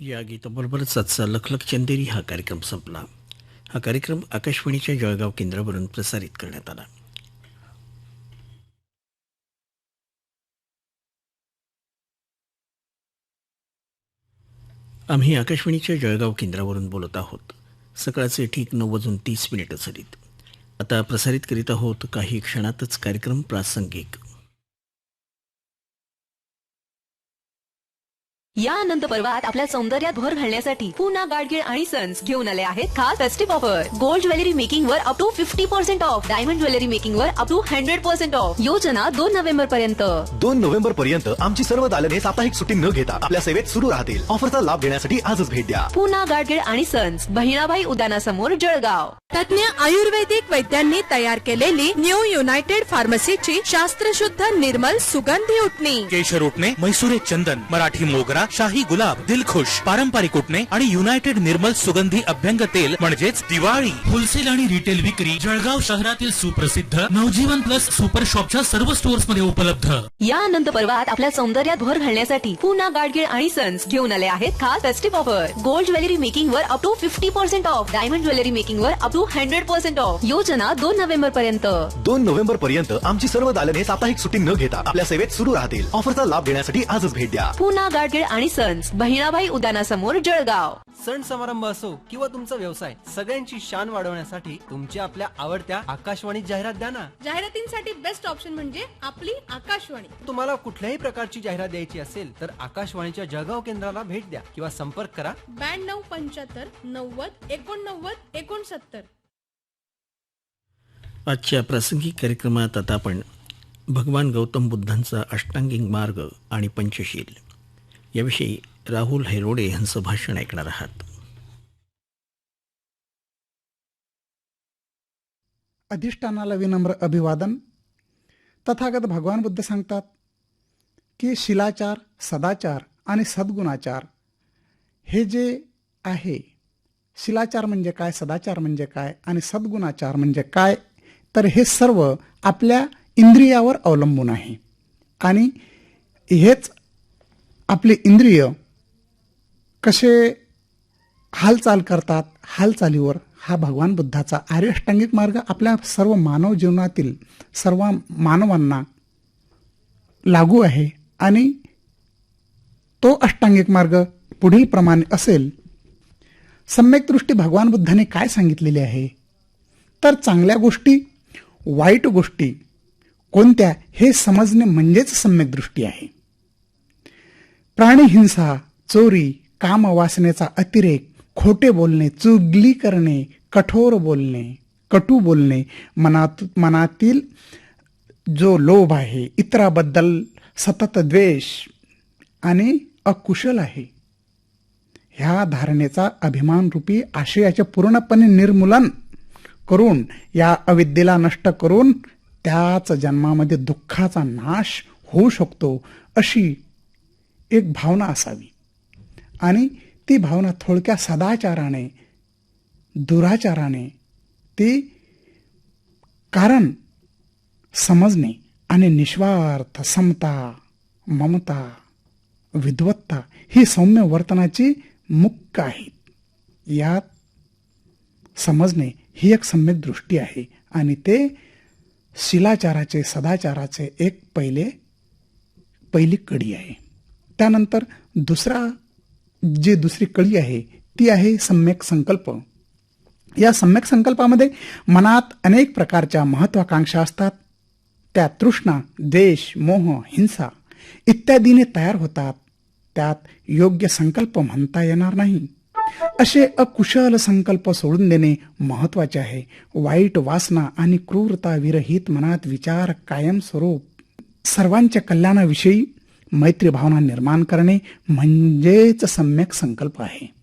या गीताबरोबरच आजचा लखलख चंदेरी हा कार्यक्रम संपला. हा कार्यक्रम आकाशवाणीच्या जळगाव केंद्रावरून प्रसारित करण्यात आला. आम्ही आकाशवाणीच्या जळगाव केंद्रावरून बोलत आहोत. सकाळचे ठीक नऊ वाजून तीस मिनिटं झालीत. आता प्रसारित करीत आहोत काही क्षणातच कार्यक्रम प्रासंगिक. या अनंत पर्वात आपल्या सौंदर्यात भर घालण्यासाठी पुन्हा गाडगीळ आणि सन्स घेऊन आले आहेत खास festive offer gold jewellery making वर up to fifty percent off diamond jewellery making वर up to hundred percent off योजना दोन नोव्हेंबर पर्यंत दोन नोव्हेंबर पर्यंत आमची सर्व दालने साप्ताहिक सुट्टी न घेता आपल्या सेवेत सुरू राहतील. ऑफरचा लाभ घेण्यासाठी आजच भेट द्या. पुन्हा गाडगीळ आणि सन्स. बहिणाबाई उद्यानासमोर जळगाव. तज्ञ आयुर्वेदिक वैद्यांनी तयार केलेली न्यू युनायटेड फार्मसीची शास्त्रशुद्ध निर्मल सुगंधी उठणी. केशर उठणे म्हैसुरे चंदन मराठी मोगरा शाही गुलाब दिलखुश पारंपरिक उठणे आणि युनायटेड निर्मल सुगंधी अभ्यंग तेल म्हणजेच दिवाळी. होलसेल आणि रिटेल विक्री जळगाव शहरातील सुप्रसिद्ध नवजीवन प्लस सुपर शॉपच्या सर्व स्टोअर्समध्ये उपलब्ध. या अनंत पर्वात आपल्या सौंदर्यात भर घालण्यासाठी पुन्हा गाडगीळ आणि सन्स घेऊन आले आहेत खास festive offer gold jewellery making वर up to fifty percent off diamond jewellery making वर up to hundred percent off योजना दोन नोव्हेंबर पर्यंत. दोन नोव्हेंबर पर्यंत आमची सर्व दालने साप्ताहिक सुट्टी न घेता आपल्या सेवेत सुरू राहतील. ऑफरचा लाभ घेण्यासाठी आजच भेट द्या. पुन्हा गाडगीळ आणि सन्स. बहिणाबाई उद्यानासमोर जळगाव. सण समारंभ असो किंवा तुमचा व्यवसाय सगळ्यांची शान वाढवण्यासाठी तुमच्या आपल्या आवडत्या आकाशवाणी जाहिरात द्या ना. जाहिरातींसाठी बेस्ट ऑप्शन म्हणजे आपली आकाशवाणी. तुम्हाला कुठल्याही प्रकारची जाहिरात द्यायची असेल तर आकाशवाणीच्या जळगाव केंद्राला भेट द्या किंवा संपर्क करा. ब्याण्णव पंच्याहत्तर नव्वद एकोणनव्वद एकोणसत्तर. आजच्या प्रासंगिक कार्यक्रमात आता आपण भगवान गौतम बुद्धांचा अष्टांगिक मार्ग आणि पंचशील. याविषयी राहुल हैरोडे यांचं भाषण ऐकणार आहात. अधिष्ठानाला विनम्र अभिवादन. तथागत भगवान बुद्ध सांगतात की शिलाचार सदाचार आणि सद्गुणाचार हे जे आहे शिलाचार म्हणजे काय सदाचार म्हणजे काय आणि सद्गुणाचार म्हणजे काय तर हे सर्व आपल्या इंद्रियावर अवलंबून आहे. आणि हेच आपले इंद्रिय कसे हालचाल करतात हालचालीवर हा भगवान बुद्धाचा आर्य अष्टांगिक मार्ग आपल्या सर्व मानव जीवनातील सर्व मानवांना लागू आहे आणि तो अष्टांगिक मार्ग पुढील प्रमाणे असेल. सम्यक दृष्टी भगवान बुद्धाने काय सांगितलेली आहे? तर चांगल्या गोष्टी वाईट गोष्टी कोणत्या हे समजणे म्हणजेच सम्यक दृष्टी आहे. प्राणीहिंसा चोरी काम वासनेचा अतिरेक खोटे बोलणे चुगली करणे कठोर बोलणे कटू बोलणे मनात मनातील जो लोभ आहे इतराबद्दल सतत द्वेष आणि अकुशल आहे. ह्या धारणेचा अभिमानरूपी आशयाचे पूर्णपणे निर्मूलन करून या अविद्येला नष्ट करून त्याच जन्मामध्ये दुःखाचा नाश होऊ शकतो अशी एक भावना असावी. आणि ती भावना थोडक्या सदाचाराने दुराचाराने ती कारण समजणे आणि निस्वार्थ समता ममता विद्वत्ता ही सौम्य वर्तनाची मुख्य आहेत. यात समजणे ही एक सम्यक दृष्टी आहे आणि ते शिलाचाराचे सदाचाराचे एक पहिले पहिली कडी आहे. त्यानंतर दुसरा जी दुसरी कळी आहे ती आहे सम्यक संकल्प. या सम्यक संकल्पामध्ये मनात अनेक प्रकारच्या महत्वाकांक्षा असतात. त्या तृष्णा द्वेष मोह हिंसा इत्यादीने तयार होतात. त्यात योग्य संकल्प म्हणता येणार नाही. असे अकुशल संकल्प सोडून देणे महत्त्वाचे आहे. वाईट वासना आणि क्रूरता विरहित मनात विचार कायमस्वरूप. सर्वांच्या कल्याणाविषयी मैत्री भावना निर्माण करणे म्हणजेच सम्यक संकल्प आहे.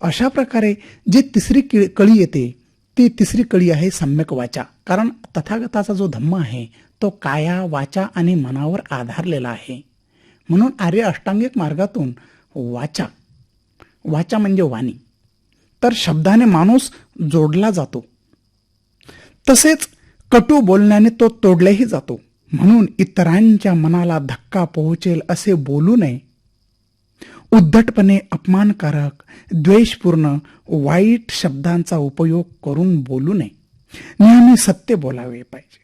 अशा प्रकारे जी तिसरी कि- कळी येते ती तिसरी कळी आहे सम्यक वाचा. कारण तथागताचा जो धम्म आहे तो काया वाचा आणि मनावर आधारलेला आहे. म्हणून आर्य अष्टांगिक मार्गातून वाचा. वाचा म्हणजे वाणी. तर शब्दाने माणूस जोडला जातो. तसेच कटू बोलण्याने तो तोडलाही जातो. म्हणून इतरांच्या मनाला धक्का पोहोचेल असे बोलू नये. उद्धटपणे अपमानकारक द्वेषपूर्ण वाईट शब्दांचा उपयोग करून बोलू नये. नेहमी सत्य बोलावे पाहिजे.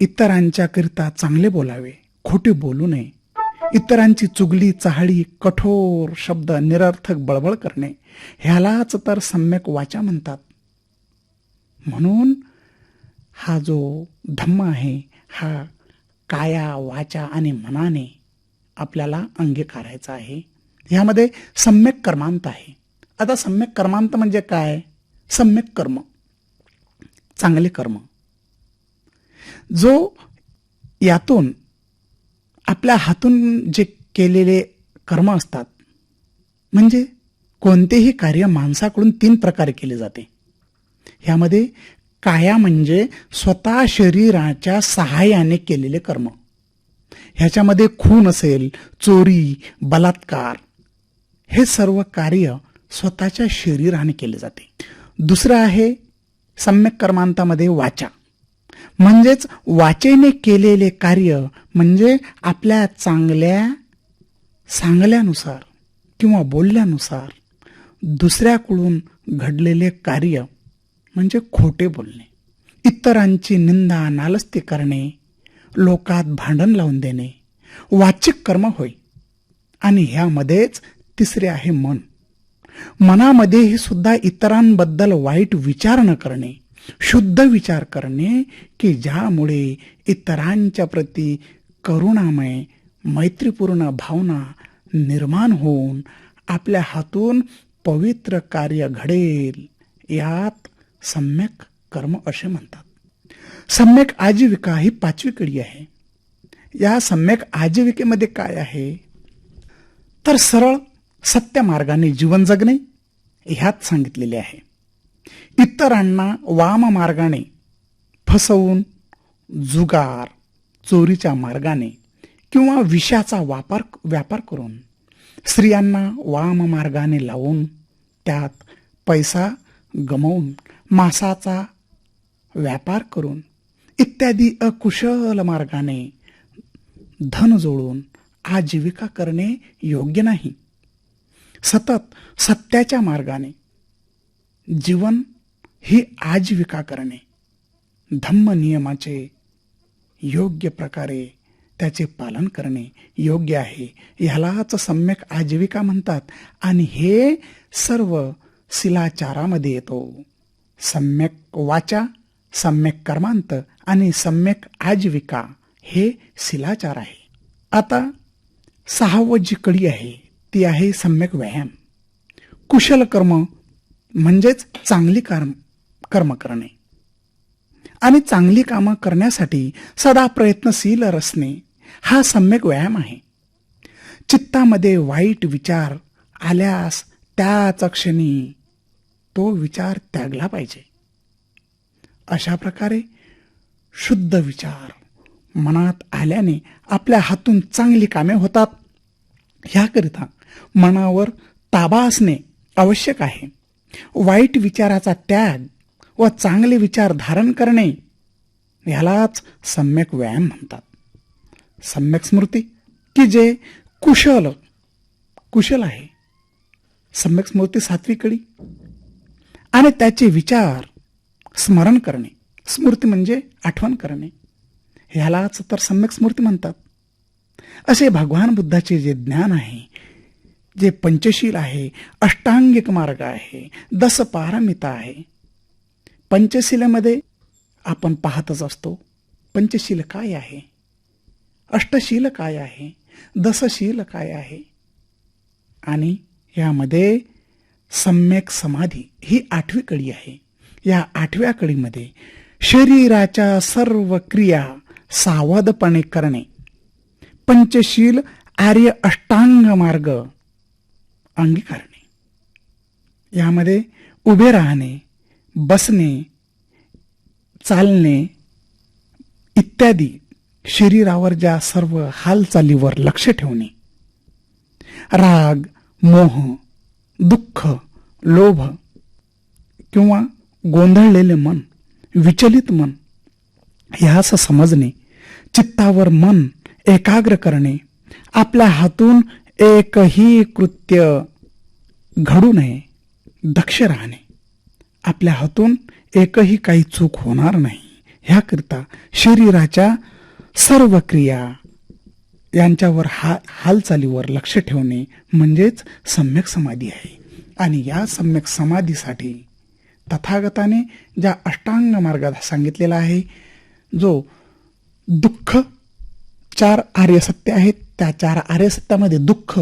इतरांच्याकरिता चांगले बोलावे खोटे बोलू नये. इतरांची चुगली चाहळी कठोर शब्द निरर्थक बळबळ करणे ह्यालाच तर सम्यक वाचा म्हणतात. म्हणून हा जो धम्म आहे हा काया वाचा आणि मनाने आपल्याला अंगीकारायचा आहे. ह्यामध्ये सम्यक कर्मांत आहे. आता सम्यक कर्मांत म्हणजे काय? सम्यक कर्म. चांगले कर्म. जो यातून आपल्या हातून जे केलेले कर्म असतात म्हणजे कोणतेही कार्य माणसाकडून तीन प्रकारे केले जाते. ह्यामध्ये काया म्हणजे स्वतः शरीराच्या सहाय्याने केलेले कर्म. ह्याच्यामध्ये खून असेल चोरी बलात्कार हे सर्व कार्य स्वतःच्या शरीराने केले जाते. दुसरं आहे सम्यक कर्मांतामध्ये वाचा. म्हणजेच वाचेने केलेले कार्य म्हणजे आपल्या चांगल्या सांगल्यानुसार किंवा बोलल्यानुसार दुसऱ्याकडून घडलेले कार्य म्हणजे खोटे बोलणे इतरांची निंदा नालस्ती करणे लोकात भांडण लावून देणे वाचिक कर्म होय. आणि ह्यामध्येच तिसरे आहे मन. मनामध्येही सुद्धा इतरांबद्दल वाईट विचार न करणे शुद्ध विचार करणे की ज्यामुळे इतरांच्या प्रती करुणामय मैत्रीपूर्ण भावना निर्माण होऊन आपल्या हातून पवित्र कार्य घडेल यात सम्यक कर्म असे म्हणतात. सम्यक आजीविका ही पाचवी कडी आहे. या सम्यक आजीविकेमध्ये काय आहे? तर सरळ सत्य मार्गाने जीवन जगणे ह्यात सांगितलेले आहे. इतरांना वाम मार्गाने फसवून जुगार चोरीच्या मार्गाने किंवा विषाचा वापर व्यापार करून स्त्रियांना वाम मार्गाने लावून त्यात पैसा गमवून मासाचा व्यापार करून इत्यादी अकुशल मार्गाने धन जोडून आजीविका करणे योग्य नाही. सतत सत्याच्या मार्गाने जीवन ही आजीविका करणे धम्म नियमाचे योग्य प्रकारे त्याचे पालन करणे योग्य आहे. ह्यालाच सम्यक आजीविका म्हणतात आणि हे सर्व शिलाचारामध्ये येतो. सम्यक वाचा सम्यक कर्मांत आणि सम्यक आजीविका हे शिलाचार आहे. आता सहावं जी कडी आहे ती आहे सम्यक व्यायाम. कुशल कर्म म्हणजेच चांगली कर्म कर्म करणे. आणि चांगली कामं करण्यासाठी सदा प्रयत्नशील असणे हा सम्यक व्यायाम आहे. चित्तामध्ये वाईट विचार आल्यास त्याच क्षणी तो विचार त्यागला पाहिजे. अशा प्रकारे शुद्ध विचार मनात आल्याने आपल्या हातून चांगली कामे होतात. ह्याकरिता मनावर ताबा असणे आवश्यक आहे. वाईट विचाराचा त्याग व चांगले विचार धारण करणे यालाच सम्यक व्यायाम म्हणतात. सम्यक स्मृती की जे कुशल कुशल आहे. सम्यक स्मृती सातवी कडी आणि त्याचे विचार स्मरण करणे. स्मृती म्हणजे आठवण करणे. ह्यालाच तर सम्यक स्मृती म्हणतात. असे भगवान बुद्धाचे जे ज्ञान आहे जे पंचशील आहे अष्टांगिक मार्ग आहे दस पारमिता आहे पंचशिलेमध्ये आपण पाहतच असतो पंचशील काय आहे? अष्टशील काय आहे? दसशील काय आहे? आणि यामध्ये सम्यक समाधी ही आठवी कडी आहे. या आठव्या कडीमध्ये शरीराच्या सर्व क्रिया सावधपणे करणे. पंचशील आर्य अष्टांग मार्ग अंगीकारणे. यामध्ये उभे राहणे बसणे चालणे इत्यादी शरीरावर ज्या सर्व हालचालीवर लक्ष ठेवणे. राग मोह दुःख लोभ किंवा गोंधळलेले मन विचलित मन ह्यास समजणे चित्तावर मन एकाग्र करणे आपल्या हातून एकही कृत्य घडू नये दक्ष राहणे. आपल्या हातून एकही काही चूक होणार नाही. ह्याकरिता शरीराच्या सर्व क्रिया यांच्यावर हा हालचालीवर लक्ष ठेवणे म्हणजेच सम्यक समाधी आहे. आणि या सम्यक समाधीसाठी तथागताने ज्या अष्टांग मार्गात सांगितलेला आहे जो दुःख चार आर्यसत्य आहेत त्या चार आर्यसत्यामध्ये दुःख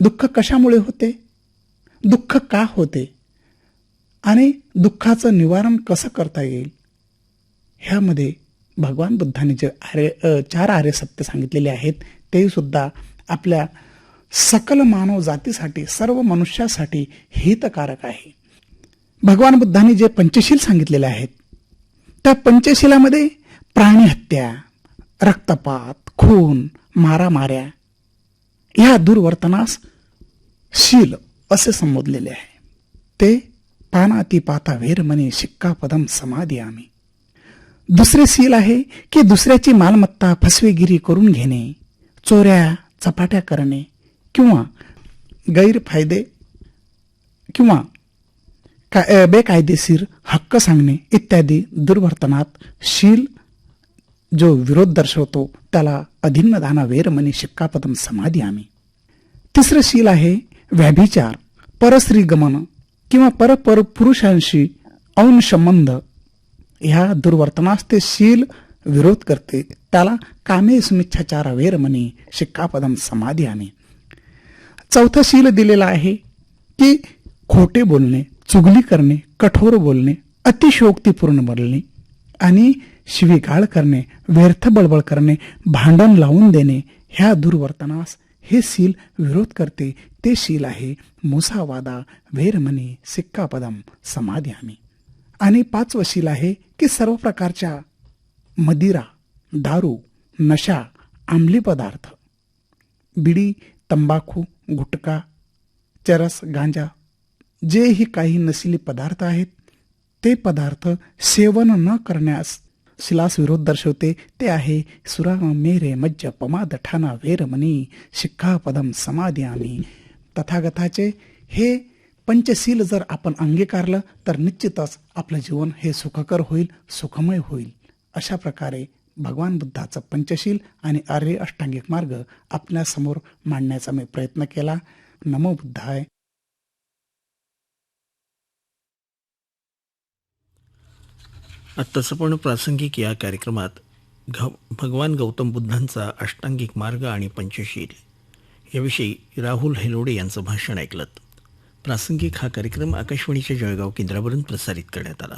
दुःख कशामुळे होते? दुःख का होते? आणि दुःखाचं निवारण कसं करता येईल? ह्यामध्ये भगवान बुद्धाने जे आर्य चार आर्य सत्य सांगितलेले आहेत ते सुद्धा आपल्या सकल मानव जातीसाठी सर्व मनुष्यासाठी हितकारक आहे. भगवान बुद्धाने जे पंचशील सांगितलेले आहेत त्या पंचशिलामध्ये प्राणीहत्या रक्तपात खून मारामाऱ्या ह्या दुर्वर्तनास शील असे संबोधलेले आहे. ते पानाती पाता वेरमने शिक्कापदम समाधी आम्ही दुसरे सील आहे की दुसऱ्याची मालमत्ता फसवेगिरी करून घेणे चोऱ्या चपाट्या करणे किंवा गैरफायदे किंवा का बेकायदेशीर हक्क सांगणे इत्यादी दुर्वर्तनात शील जो विरोध दर्शवतो त्याला अधिन्न दाना वेरमणी शिक्कापदम समाधी आम्ही. तिसरं शील आहे व्याभिचार परस्त्रीगमन किंवा परपर पुरुषांशी औन संबंध ह्या दुर्वर्तनास ते शील विरोध करते. त्याला कामे सुमिच्छाचार वेरमनी शिक्कापदम समाधी आम्ही चौथं शील दिलेलं आहे की खोटे बोलणे चुगली करणे कठोर बोलणे अतिशयोक्तीपूर्ण बोलणे आणि शिवीगाळ करणे व्यर्थ बळबळ करणे भांडण लावून देणे ह्या दुर्वर्तनास हे सील विरोध करते. ते शील आहे मुसावादा वेरमनी सिक्कापदम समाधी आम्ही आणि पाच वशील आहे की सर्व प्रकारच्या मदिरा दारू नशा आंबली पदार्थ. बिडी तंबाखू गुटखा चरस गांजा जेही काही नशिली पदार्थ आहेत ते पदार्थ सेवन न करण्यास शिलास विरोध दर्शवते ते आहे सुरा मेरे मज्ज पमाद ठाना वेरमणी शिक्खापदम समाधी आम्ही तथागताचे हे पंचशील जर आपण अंगीकारलं तर निश्चितच आपलं जीवन हे सुखकर होईल सुखमय होईल. अशा प्रकारे भगवान बुद्धाचं पंचशील आणि आर्य अष्टांगिक मार्ग आपल्यासमोर मांडण्याचा मी प्रयत्न केला. नमो बुद्धाय. आत्ताचं पण प्रासंगिक या कार्यक्रमात घ भगवान गौतम बुद्धांचा अष्टांगिक मार्ग आणि पंचशील याविषयी राहुल हेलोडे यांचं भाषण ऐकलं प्रासंगिक हा कार्यक्रम आकाशवाणीच्या जळगाव केंद्रावरून प्रसारित करण्यात आला.